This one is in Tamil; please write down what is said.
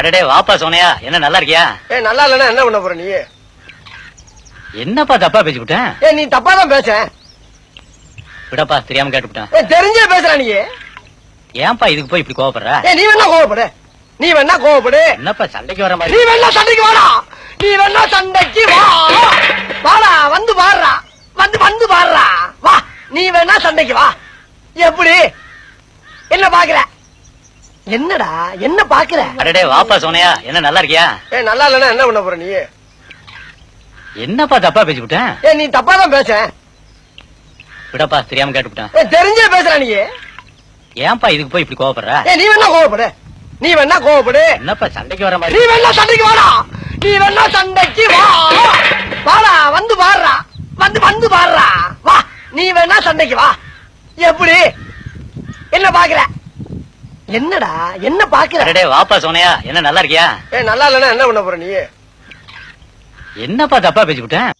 அடடே வாப்பா சோனையா என்ன நல்லா இருக்கியா? ஏ நல்லா இல்லைன்னா என்ன பண்ண போற நீ? என்னப்பா தப்பா பேசிவிட்டேன் ஏ நீ தப்பா தான் பேச. விடப்பா தெரியாம கேட்டுவிட்டேன் ஏ தெரிஞ்சே பேசுற நீ. ஏன்பா இதுக்கு போய் இப்படி கோவப்படுற? ஏ நீ வேணா கோவப்படு. நீ வேணா கோவப்படு. என்னப்பா சண்டைக்கு வர நீ மாதிரி வேணா சண்டைக்கு வாடா. நீ வேணா சண்டைக்கு வா. வாடா வந்து பாடுறா. வந்து வந்து பாடுறா. வா நீ வேணா சண்டைக்கு வா. எப்படி? என்ன பாக்குற? என்னடா? என்ன பாக்குற அடடே வாப்பா சோனையா என்ன நல்லா இருக்கியா? ஏ நல்லா இல்லைன்னா என்ன பண்ண போற நீ? என்னப்பா தப்பா பேசிவிட்டேன் ஏ நீ தப்பா தான் பேச. விடப்பா தெரியாம கேட்டுவிட்டேன். ஏ தெரிஞ்சே பேசுற நீ. ஏன்பா இதுக்கு போய் இப்படி கோவப்படுற? ஏ நீ வேணா கோவப்படு. நீ வேணா கோவப்படு. என்னப்பா சண்டைக்கு வர நீ மாதிரி வேணா சண்டைக்கு வாடா. நீ வேணா சண்டைக்கு வா. வாடா வந்து பாடுறா. வந்து வந்து பாடுறா. வா நீ வேணா சண்டைக்கு வா. எப்படி? என்ன பாக்குற என்னடா? என்ன பாக்குற? வாப்பா சோனையா என்ன நல்லா இருக்கியா? ஏ நல்லா இல்லைன்னா என்ன பண்ண போற நீ? என்னப்பா தப்பா பேசிவிட்டேன்